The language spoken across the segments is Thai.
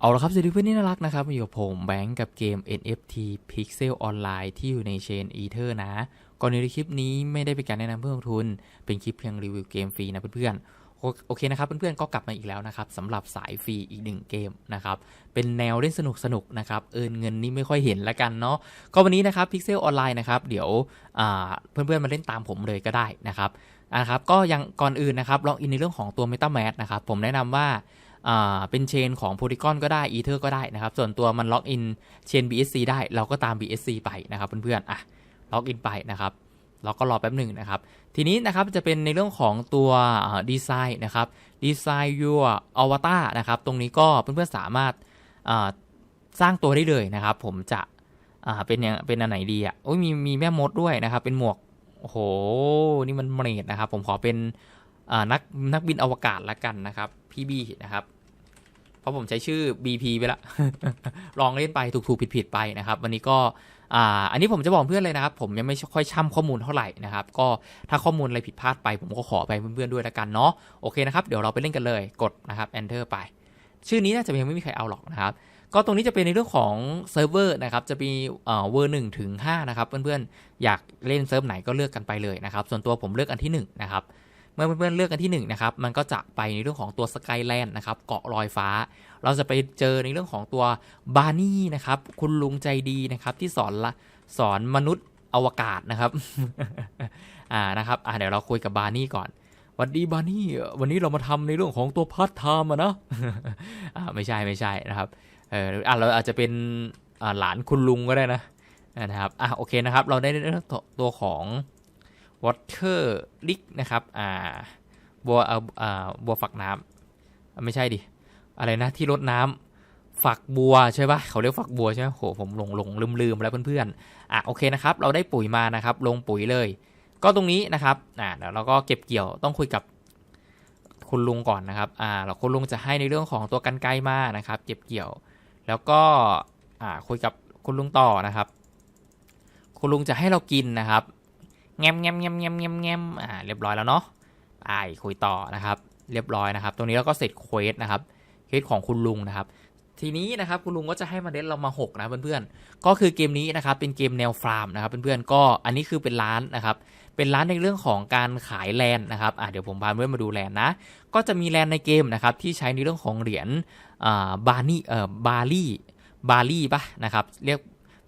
เอาละครับสวัสดีเพื่อนที่น่ารักนะครับอยู่กับผมแบงก์กับเกม NFT Pixel Online ที่อยู่ในเชน Ether นะ ก่อนในคลิปนี้ไม่ได้เป็นการแนะนำเพื่อลงทุน เป็นคลิปเพียงรีวิวเกมฟรีนะเพื่อนๆ โอเคนะครับเพื่อนๆก็กลับมาอีกแล้วนะครับสำหรับสายฟรีอีกหนึ่งเกมนะครับ เป็นแนวเล่นสนุกสนุกๆนะครับ เอินเงินนี่ไม่ค่อยเห็นละกันเนาะ ก็วันนี้นะครับ Pixel Online นะครับเดี๋ยวเพื่อนๆมาเล่นตามผมเลยก็ได้นะครับนะครับ ก็ยังก่อนอื่นนะครับลองอินในเรื่องของตัว MetaMask นะครับผมแนะนำว่า เป็นเชนของ Polygon ก็ได้ Ether ก็ได้นะครับ ส่วนตัวมันล็อกอินเชน BSC ได้เราก็ตาม BSC ไปนะครับเพื่อนๆอะล็อกอินไปนะครับเราก็รอแป๊บหนึ่งนะครับ ทีนี้นะครับจะเป็นในเรื่องของตัวดีไซน์นะครับดีไซน์ your avatar นะครับ ตรงนี้ก็เพื่อนๆสามารถสร้างตัวได้เลยนะครับ ผมจะเป็นอย่างเป็นอันไหนดีอะโอ้ยมีมีแม่มดด้วยนะครับ เป็นหมวกโอ้โหนี่มันเมรดนะครับ ผมขอเป็นนักนักบินอวกาศละกันนะครับพี่บีนะครับ เพราะผมใช้ชื่อ BP ไปละ ลองเล่นไปถูกถูกผิดผิดๆไปนะครับ วันนี้ก็อ่าอันนี้ผมจะบอกเพื่อนเลยนะครับ ผมยังไม่ค่อยช่ำข้อมูลเท่าไหร่นะครับ ก็ถ้าข้อมูลอะไรผิดพลาดไป ผมก็ขอไปเพื่อนๆด้วยละกันเนาะโอเคนะครับเดี๋ยวเราไปเล่นกันเลยกดนะครับ enter ไป ชื่อนี้น่าจะยังไม่มีใครเอาหรอกนะครับก็ตรงนี้จะเป็นในเรื่องของเซิร์ฟเวอร์นะครับ จะมีเวอร์หนึ่งถึงห้านะครับ เพื่อนๆ อยากเล่นเซิร์ฟไหนก็เลือกกันไปเลยนะครับ ส่วนตัวผมเลือกอันที่หนึ่งนะครับ มื่อเพื่อนๆเลือกกันที่หนึ่งนะครับมันก็จะไปในเรื่องของตัวสกายแลนด์นะครับเกาะลอยฟ้า เราจะไปเจอในเรื่องของตัวบาร์นี่นะครับคุณลุงใจดีนะครับที่สอนละสอนมนุษย์อวกาศนะครับอ่านะครับอ่าเดี๋ยวเราคุยกับบาร์นี่ก่อนหวัสดีบาร์นี่วันนี้เรามาทำในเรื่องของตัวพาร์ทไทม์อะนะอ่าไม่ใช่ไม่ใช่นะครับเอออะเราอาจจะเป็นหลานคุณลุงก็ได้นะนะครับอะโอเคนะครับ เราได้เรื่องตัวของ water l i g นะครับ อ่าบัวเอาอ่าบัวฝักน้ำอะไม่ใช่ดิ อะไรนะที่รดน้ำฝักบัวใช่ปะเขาเรียกฝักบัวใช่ไหมโหผมหลงหลงลืมลืมแล้วเพื่อนๆอะโอเคนะครับ เราได้ปุ๋ยมานะครับ ลงปุ๋ยเลย ก็ตรงนี้นะครับอ่าเดี๋ยวเราก็เก็บเกี่ยวต้องคุยกับคุณลุงก่อนนะครับอ่าเราคุณลุงจะให้ในเรื่องของตัวกันไกลมานะครับ เก็บเกี่ยว แล้วก็อ่าคุยกับคุณลุงต่อนะครับ คุณลุงจะให้เรากินนะครับ แงมแงมแงมแงมแงมแงมอ่าเรียบร้อยแล้วเนาะไปคุยต่อนะครับ เรียบร้อยนะครับ ตรงนี้เราก็เสร็จเควสนะครับเควสของคุณลุงนะครับ ทีนี้นะครับคุณลุงก็จะให้มาเด็ดเรามาหกนะเพื่อนๆ ก็คือเกมนี้นะครับเป็นเกมแนวฟาร์มนะครับเพื่อนๆ ก็อันนี้คือเป็นร้านนะครับ เป็นร้านในเรื่องของการขายแลนนะครับอ่าเดี๋ยวผมพาเพื่อนมาดูแลนนะ ก็จะมีแลนในเกมนะครับที่ใช้ในเรื่องของเหรียญอ่าบาร์นี่เอ่อบาร์ลี่บาร์ลี่ปะนะครับเรียก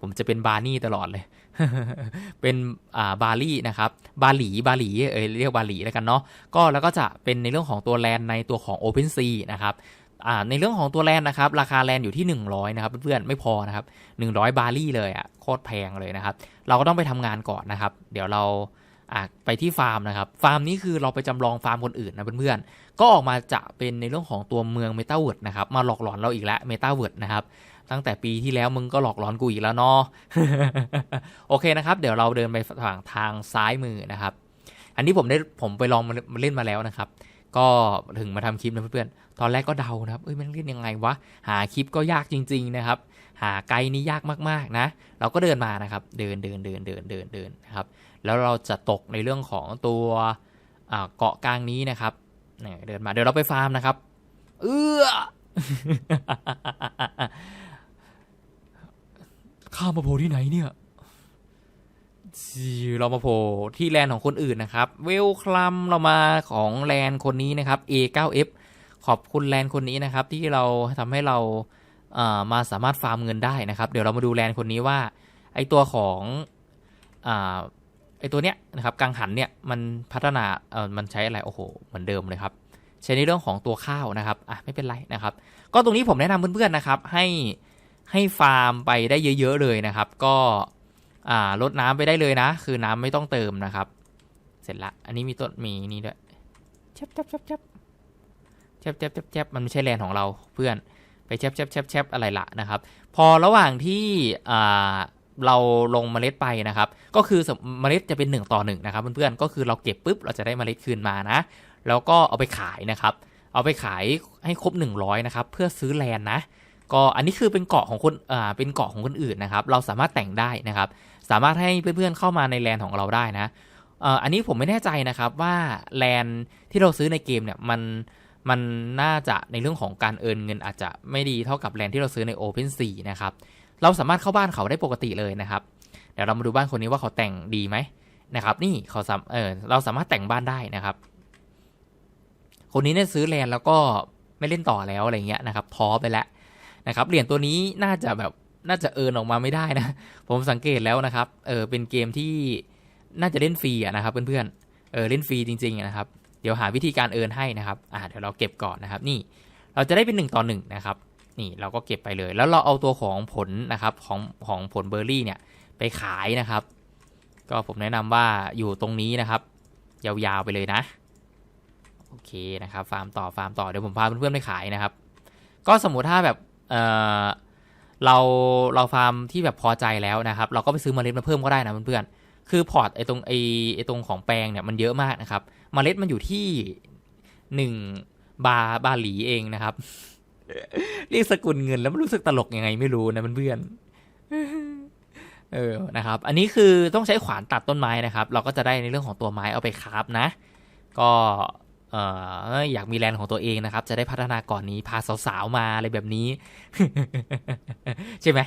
ผมจะเป็นบาร์นี่ตลอดเลย เป็นอ่าบาลีนะครับ บาหลีบาหลีเอยเรียกบาหลีแล้วกันเนาะก็แล้วก็จะเป็นในเรื่องของตัวแลนในตัวของ OpenSea นะครับอ่าในเรื่องของตัวแลนนะครับ ราคาแลนอยู่ที่ 100นะครับเพื่อนๆไม่พอนะครับ 100 บาลี่เลยอะ่ะโคตรแพงเลยนะครับ เราก็ต้องไปทำงานก่อนนะครับ เดี๋ยวเราอะไปที่ฟาร์มนะครับ ฟาร์มนี้คือเราไปจำลองฟาร์มคนอื่นนะเพื่อนๆก็ออกมาจะเป็นในเรื่องของตัวเมืองเมตาเวิร์ดนะครับ มาหลอกหลอนเราอีกแล้วเมตาเวิร์ดนะครับ ตั้งแต่ปีที่แล้วมึงก็หลอกหลอนกูอีกแล้วเนาะโอเคนะครับ เดี๋ยวเราเดินไปฝั่งทางซ้ายมือนะครับ อันนี้ผมได้ผมไปลองมาเล่นมาแล้วนะครับ ก็ถึงมาทำคลิปนะเพื่อนๆตอนแรกก็เดานะครับเอ้ยมันเล่นยังไงวะหาคลิปก็ยากจริง ๆนะครับ หาไกด์นี่ยากมากๆนะ เราก็เดินมานะครับ เดินเดินเดินเดินเดินเดินนะครับ แล้วเราจะตกในเรื่องของตัวเกาะกลางนี้นะครับเนี่ยเดินมาเดี๋ยวเราไปฟาร์มนะครับ เอื้อ ข้ามาโผล่ที่ไหนเนี่ยจีเรามาโผล่ที่แลนของคนอื่นนะครับ เวลคลัมเรามาของแลนคนนี้นะครับ A9F ขอบคุณแลนคนนี้นะครับ ที่เราทำให้เราเอ่อมาสามารถฟาร์มเงินได้นะครับ เดี๋ยวเรามาดูแลนคนนี้ว่า ไอตัวของอไอตัวเนี้ยนะครับกังหันเนี่ยมันพัฒนาเออมันใช้อะไรโอ้โหเหมือนเดิมเลยครับใช้ในเรื่องของตัวข้าวนะครับอะไม่เป็นไรนะครับ ก็ตรงนี้ผมแนะนำเพื่อนๆนะครับ ให้ ให้ฟาร์มไปได้เยอะๆเลยนะครับ ก็ลดน้ำไปได้เลยนะ คือน้ำไม่ต้องเติมนะครับ เสร็จละ อันนี้มีต้นมีนี่ด้วยแชบแชบแชบแชบแชบแชบแชบมันไม่ใช่แลนของเราเพื่อนไปแชบแชบแชบแชบอะไรละนะครับ พอระหว่างที่เราลงเมล็ดไปนะครับ ก็คือเมล็ดจะเป็น 1 ต่อ1นะครับเพื่อนๆก็คือเราเก็บปุ๊บเราจะได้เมล็ดคืนมานะ แล้วก็เอาไปขายนะครับ เอาไปขายให้ครบ 100นะครับเพื่อซื้อแลนนะ ก็อันนี้คือเป็นเกาะของคนอ่าเป็นเกาะของคนอื่นนะครับ เราสามารถแต่งได้นะครับ สามารถให้เพื่อนๆเข้ามาในแลนของเราได้นะอ่ออันนี้ผมไม่แน่ใจนะครับว่าแลนที่เราซื้อในเกมเนี่ยมันมันน่าจะในเรื่องของการเอินเงินอาจจะไม่ดีเท่ากับแลนที่เราซื้อใน Open 4นะครับเราสามารถเข้าบ้านเขาได้ปกติเลยนะครับเดี๋ยวเรามาดูบ้านคนนี้ว่าเขาแต่งดีไหมนะครับ นี่เขาสามเออเราสามารถแต่งบ้านได้นะครับ คนนี้เนี่ยซื้อแลนแล้วก็ไม่เล่นต่อแล้วอะไรเงี้ยนะครับท้อไปแล้ว นะครับเหรียญตัวนี้น่าจะแบบน่าจะเอินออกมาไม่ได้นะ ผมสังเกตแล้วนะครับเออเป็นเกมที่น่าจะเล่นฟรีนะครับเพื่อนๆเออเล่นฟรีจริงๆนะครับ เดี๋ยวหาวิธีการเอินให้นะครับอ่าเดี๋ยวเราเก็บก่อนนะครับนี่เราจะได้เป็นหนึ่งต่อหนึ่งนะครับนี่เราก็เก็บไปเลย แล้วเราเอาตัวของผลนะครับของของผลเบอร์รี่เนี่ยไปขายนะครับ ก็ผมแนะนำว่าอยู่ตรงนี้นะครับ ยาวๆไปเลยนะโอเคนะครับฟาร์มต่อฟาร์มต่อเดี๋ยวผมพาเพื่อนๆไปขายนะครับ ก็สมมุติถ้าแบบ เออเราเราฟาร์มที่แบบพอใจแล้วนะครับ เราก็ไปซื้อเมล็ดมาเพิ่มก็ได้นะเพื่อนๆคือพอร์ตไอตรงไอไอตรงของแปลงเนี่ยมันเยอะมากนะครับเมล็ดมันอยู่ที่หนึ่งบาบาหลีเองนะครับเรียกสกุลเงินแล้วมันรู้สึกตลกยังไงไม่รู้นะเพื่อนเออนะครับ อันนี้คือต้องใช้ขวานตัดต้นไม้นะครับ เราก็จะได้ในเรื่องของตัวไม้เอาไปคราฟนะ ก็ เอออยากมีแลนด์ของตัวเองนะครับ จะได้พัฒนาก่อนนี้พาสาวๆมาอะไรแบบนี้ ใช่ไหม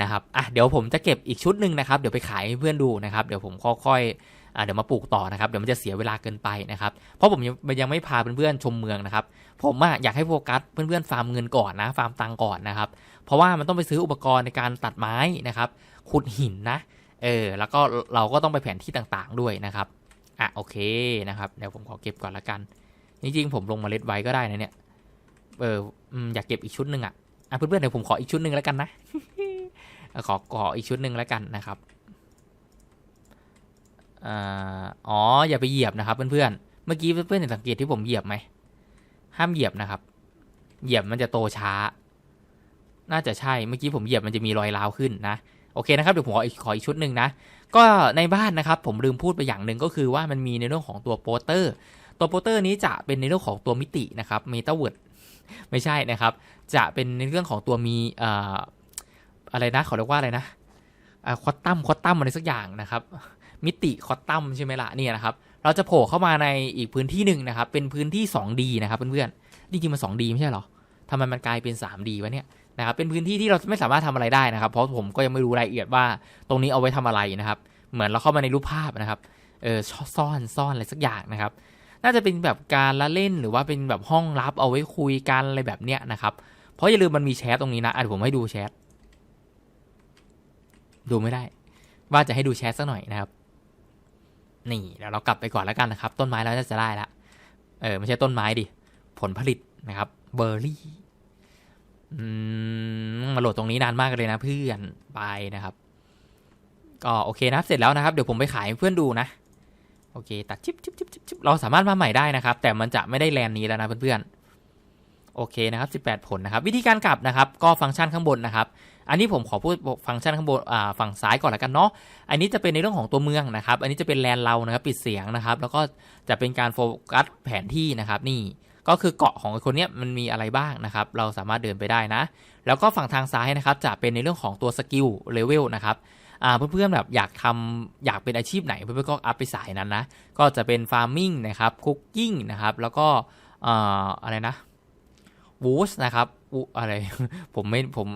นะครับอะเดี๋ยวผมจะเก็บอีกชุดหนึ่งนะครับ เดี๋ยวไปขายให้เพื่อนดูนะครับ เดี๋ยวผมค่อยๆอเดี๋ยวมาปลูกต่อนะครับ เดี๋ยวมันจะเสียเวลาเกินไปนะครับ เพราะผมยังยังไม่พาเพื่อนๆชมเมืองนะครับ ผมอะอยากให้โฟกัสเพื่อนๆฟาร์มเงินก่อนนะ ฟาร์มตังก่อนนะครับ เพราะว่ามันต้องไปซื้ออุปกรณ์ในการตัดไม้นะครับ ขุดหินนะ เออ แล้วก็เราก็ต้องไปแผนที่ต่างๆด้วยนะครับ อะโอเคนะครับ เดี๋ยวผมขอเก็บก่อนละกัน จริงๆผมลงเมล็ดไว้ก็ได้นะเนี่ย เอออยากเก็บอีกชุดหนึ่งอะอะเพื่อนๆเดี๋ยวผมขออีกชุดหนึ่งแล้วกันนะ ขอขออีกชุดหนึ่งแล้วกันนะครับอ๋ออย่าไปเหยียบนะครับเพื่อนๆ เมื่อกี้เพื่อนๆเห็นสังเกตที่ผมเหยียบไหม ห้ามเหยียบนะครับ เหยียบมันจะโตช้า น่าจะใช่ เมื่อกี้ผมเหยียบมันจะมีรอยร้าวขึ้นนะ โอเคนะครับเดี๋ยวผมขออีกขออีกชุดหนึ่งนะ ก็ในบ้านนะครับผมลืมพูดไปอย่างหนึ่งก็คือว่ามันมีในเรื่องของตัวโปสเตอร์ ตัวโปสเตอร์นี้จะเป็นในเรื่องของตัวมิตินะครับเมตาเวิร์ดไม่ใช่นะครับ จะเป็นในเรื่องของตัวมีอะไรนะเขาเรียกว่าอะไรนะควอตตัมควอตตัมอะไรสักอย่างนะครับ มิติควอตตัมใช่ไหมล่ะเนี่ยนะครับเราจะโผล่เข้ามาในอีกพื้นที่หนึ่งนะครับ เป็นพื้นที่ 2D นะครับเพื่อนๆจริงๆมัน 2D ไม่ใช่เหรอทำไมมันกลายเป็น 3D วะเนี่ยนะครับเป็นพื้นที่ที่เราไม่สามารถทำอะไรได้นะครับ เพราะผมก็ยังไม่รู้รายละเอียดว่าตรงนี้เอาไว้ทำอะไรนะครับ เหมือนเราเข้ามาในรูปภาพนะครับเออซ่อนซ่อนอะไรสักอย่างนะครับ น่าจะเป็นแบบการละเล่นหรือว่าเป็นแบบห้องลับเอาไว้คุยกันอะไรแบบเนี้ยนะครับ เพราะอย่าลืมมันมีแชทตรงนี้นะอะเดี๋ยวผมให้ดูแชทดูไม่ได้ ว่าจะให้ดูแชทสักหน่อยนะครับ นี่เดี๋ยวเรากลับไปก่อนแล้วกันนะครับ ต้นไม้เราจะได้ละเออไม่ใช่ต้นไม้ดิผลผลิตนะครับ เบอร์รี่อืมมาโหลดตรงนี้นานมากเลยนะเพื่อนไปนะครับ ก็โอเคนะครับเสร็จแล้วนะครับ เดี๋ยวผมไปขายเพื่อนดูนะ โอเค ตัดชิปชิปชิปชิปชิปเราสามารถมาใหม่ได้นะครับ แต่มันจะไม่ได้แลนนี้แล้วนะเพื่อนๆ โอเคนะครับ18 ผลนะครับ วิธีการกลับนะครับ ก็ฟังก์ชันข้างบนนะครับ อันนี้ผมขอพูดฟังก์ชันข้างบนฝั่งซ้ายก่อนละกันเนาะ อันนี้จะเป็นในเรื่องของตัวเมืองนะครับ อันนี้จะเป็นแลนเรานะครับ ปิดเสียงนะครับ แล้วก็จะเป็นการโฟกัสแผนที่นะครับ นี่ก็คือเกาะของคนเนี้ยมันมีอะไรบ้างนะครับ เราสามารถเดินไปได้นะ แล้วก็ฝั่งทางซ้ายนะครับ จะเป็นในเรื่องของตัวสกิลเลเวลนะครับ เพื่อนๆแบบอยากทำอยากเป็นอาชีพไหนเพื่อนๆก็อัพไปสายนั้นนะ ก็จะเป็นฟาร์มิงนะครับคุกกิ้งนะครับแล้วก็อ่าอะไรนะวูสนะครับอะไรผมไม่ผม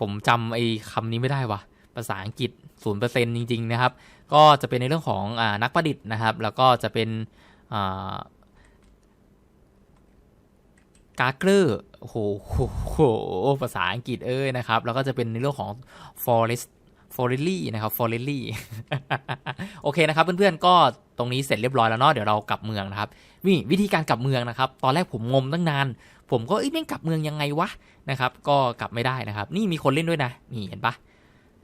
ผมจำไอ้คำนี้ไม่ได้วะภาษาอังกฤษศูนย์เปอร์เซ็นจริง ๆ นะครับ ก็จะเป็นในเรื่องของอนักประดิษฐ์นะครับ แล้วก็จะเป็นการ์เกอร์โอ้โหภาษาอังกฤษเอ้ยนะครับ แล้วก็จะเป็นในเรื่องของ forest ฟอร์เรลลี่นะครับฟอร์เรลลี่โอเคนะครับ เพื่อนๆก็ตรงนี้เสร็จเรียบร้อยแล้วเนาะเดี๋ยวเรากลับเมืองนะครับนี่วิธีการกลับเมืองนะครับ ตอนแรกผมงมตั้งนาน ผมก็เอ้ยแม่งกลับเมืองยังไงวะนะครับ ก็กลับไม่ได้นะครับ นี่มีคนเล่นด้วยนะนี่เห็นปะ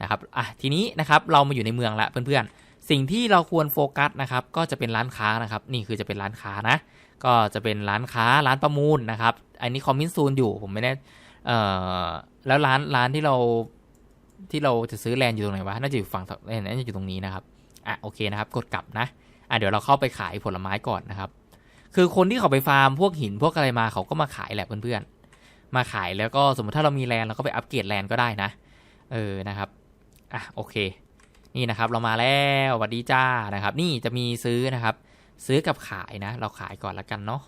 นะครับอะทีนี้นะครับเรามาอยู่ในเมืองละเพื่อนๆ สิ่งที่เราควรโฟกัสนะครับ ก็จะเป็นร้านค้านะครับ นี่คือจะเป็นร้านค้านะ ก็จะเป็นร้านค้าร้านประมูลนะครับ อันนี้คอมมินซูนอยู่ผมไม่ได้เอ่อแล้วร้านร้านที่เรา ที่เราจะซื้อแลนด์อยู่ตรงไหนวะ น่าจะอยู่ฝั่งน่าจะอยู่ตรงนี้นะครับ อะโอเคนะครับ กดกลับนะ อะเดี๋ยวเราเข้าไปขายผลไม้ก่อนนะครับ คือคนที่เขาไปฟาร์มพวกหินพวกอะไรมาเขาก็มาขายแหละเพื่อนๆ มาขายแล้วก็สมมติถ้าเรามีแลนด์เราก็ไปอัปเกรดแลนด์ก็ได้นะ เออนะครับ อะโอเค นี่นะครับเรามาแล้วสวัสดีจ้านะครับ นี่จะมีซื้อนะครับ ซื้อกับขายนะ เราขายก่อนละกันเนาะ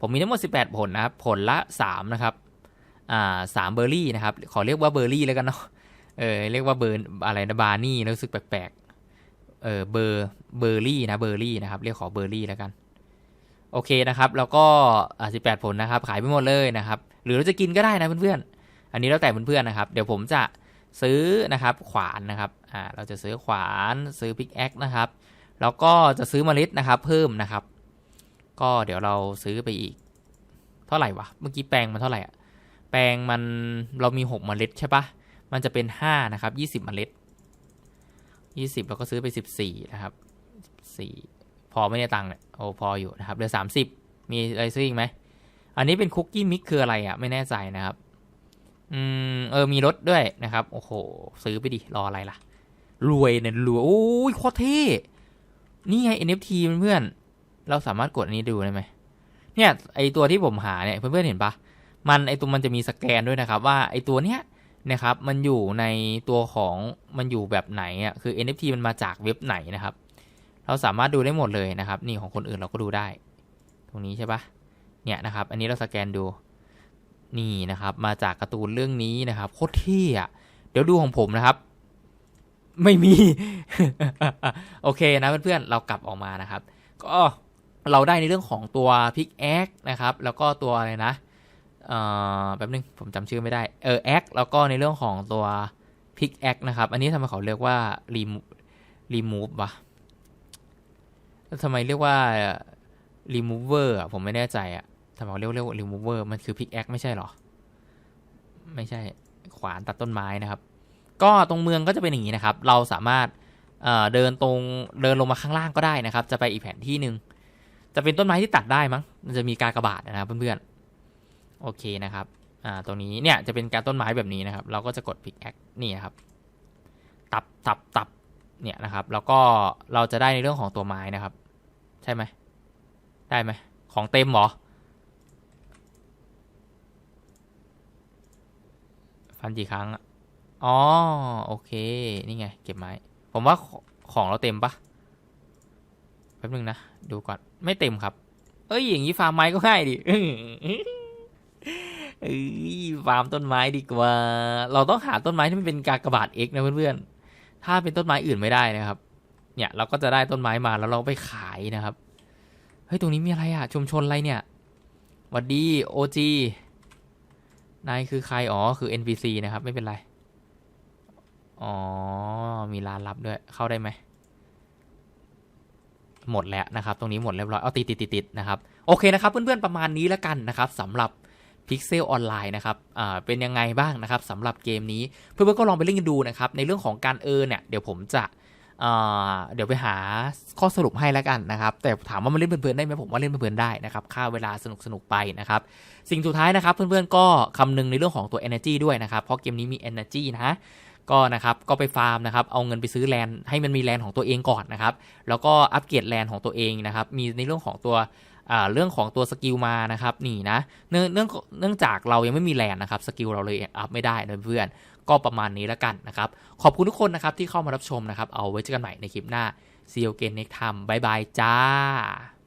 ผมมีทั้งหมด 18 ผลนะครับ ผลละ 3 นะครับ อ่าสามเบอร์รี่นะครับ ขอเรียกว่าเบอร์รี่แล้วกันเนาะ เออเรียกว่าเบอร์อะไรนะบาร์นี่รู้สึกแปลกๆเออเบอร์เบอร์รี่นะเบอร์รี่นะครับเรียกขอเบอร์รี่แล้วกันโอเคนะครับแล้วก็อ่า18ผลนะครับ ขายไปหมดเลยนะครับ หรือเราจะกินก็ได้นะเพื่อนๆอันนี้แล้วแต่เพื่อนๆนะครับ เดี๋ยวผมจะซื้อนะครับขวานนะครับอ่าเราจะซื้อขวานซื้อพิกแอคนะครับแล้วก็จะซื้อเมล็ดนะครับ เพิ่มนะครับ ก็เดี๋ยวเราซื้อไปอีก เท่าไหร่วะเมื่อกี้แปลงมันเท่าไหร่อะแปลงมันเรามี6เมล็ดใช่ปะ มันจะเป็น 5 นะครับ 20เมล็ด 20เราก็ซื้อไป 14 นะครับ 14 พอไม่ได้ตังค์เนี่ยโอ้พออยู่นะครับเหลือ 30 มีอะไรซื้ออีกไหม อันนี้เป็นคุกกี้มิกคืออะไรอะไม่แน่ใจนะครับ อืม เออ มีรถด้วยนะครับ โอ้โห ซื้อไปดิ รออะไรล่ะ รวยเนี่ยรวย โอ้ยโคตรเท่ นี่ไง NFT เพื่อนเราสามารถกดอันนี้ดูได้ไหม เนี่ย ไอตัวที่ผมหาเนี่ย เพื่อนๆเห็นปะมันไอตัวมันจะมีสแกนด้วยนะครับ ว่าไอตัวเนี้ย นะครับ มันอยู่ในตัวของมันอยู่แบบไหนอะคือ NFT มันมาจากเว็บไหนนะครับ เราสามารถดูได้หมดเลยนะครับ นี่ของคนอื่นเราก็ดูได้ ตรงนี้ใช่ปะเนี่ยนะครับ อันนี้เราสแกนดูนี่นะครับ มาจากการ์ตูนเรื่องนี้นะครับโคตรเท่อะเดี๋ยวดูของผมนะครับ ไม่มี โอเคนะเพื่อนๆเรากลับออกมานะครับ ก็เราได้ในเรื่องของตัวพิกแอคนะครับ แล้วก็ตัวอะไรนะ เอ่อแป๊บนึงผมจำชื่อไม่ได้ เออแอคแล้วก็ในเรื่องของตัวพิกแอคนะครับ อันนี้ทำไมเขาเรียกว่ารีมรีมูฟวะแล้วทำไมเรียกว่ารีมูเวอร์ผมไม่แน่ใจอะทำไมเขาเรียกเรียกว่ารีมูเวอร์มันคือพิกแอคไม่ใช่หรอ ไม่ใช่ขวานตัดต้นไม้นะครับ ก็ตรงเมืองก็จะเป็นอย่างนี้นะครับ เราสามารถเเดินตรงเดินลงมาข้างล่างก็ได้นะครับ จะไปอีกแผนที่หนึ่งจะเป็นต้นไม้ที่ตัดได้มั้ง มันจะมีกากบาทนะครับเพื่อนๆ โอเคนะครับ อ่า ตรงนี้เนี่ยจะเป็นการต้นไม้แบบนี้นะครับ เราก็จะกด pickaxe นี่นครับ ตับตับตับเนี่ยนะครับ แล้วก็เราจะได้ในเรื่องของตัวไม้นะครับ ใช่ไหม ได้ไหม ของเต็มหรอ ฟันกี่ครั้งอะอ๋อ โอเค นี่ไง เก็บไม้ ผมว่าของเราเต็มปะแป๊บนึงนะ ดูก่อน ไม่เต็มครับ เอ้ย อย่างนี้ฟาร์มไม้ก็ง่ายดิ เอ้ยฟาร์มต้นไม้ดีกว่า เราต้องหาต้นไม้ที่มันเป็นกากบาท X นะเพื่อนๆ ถ้าเป็นต้นไม้อื่นไม่ได้นะครับ เนี่ยเราก็จะได้ต้นไม้มาแล้วเราไปขายนะครับ เฮ้ยตรงนี้มีอะไรอะชุมชนอะไรเนี่ยวัดดีโอจีนายคือใคร อ๋อ คือ NPC นะครับ ไม่เป็นไร อ๋อ มีร้านลับด้วย เข้าได้ไหม หมดแล้วนะครับ ตรงนี้หมดเรียบร้อย เอาติดติดติดติดนะครับ โอเคนะครับ เพื่อนๆ ประมาณนี้แล้วกันนะครับสำหรับ Pixel Online นะครับเป็นยังไงบ้างนะครับสำหรับเกมนี้ เพื่อนๆก็ลองไปเล่นกันดูนะครับในเรื่องของการเออเนี่ยเดี๋ยวผมจะเดี๋ยวไปหาข้อสรุปให้แล้วกันนะครับ แต่ถามว่ามันเล่นเพลินๆได้ไหมผมว่าเล่นเพลินๆได้นะครับค่าเวลาสนุกๆไปนะครับ สิ่งสุดท้ายนะครับ เพื่อนๆก็คำนึงในเรื่องของตัว energy ด้วยนะครับ เพราะเกมนี้มี energy นะก็นะครับก็ไปฟาร์มนะครับเอาเงินไปซื้อแลนให้มันมีแลนของตัวเองก่อนนะครับ แล้วก็อัปเกรดแลนของตัวเองนะครับ มีในเรื่องของตัว เรื่องของตัวสกิลมานะครับนี่นะเนื่องเนื่องเนื่องจากเรายังไม่มีแลนด์นะครับสกิลเราเลยอัพไม่ได้นะเพื่อนก็ประมาณนี้แล้วกันนะครับขอบคุณทุกคนนะครับที่เข้ามารับชมนะครับเอาไว้เจอกันใหม่ในคลิปหน้า See you again next time บ๊ายบายจ้า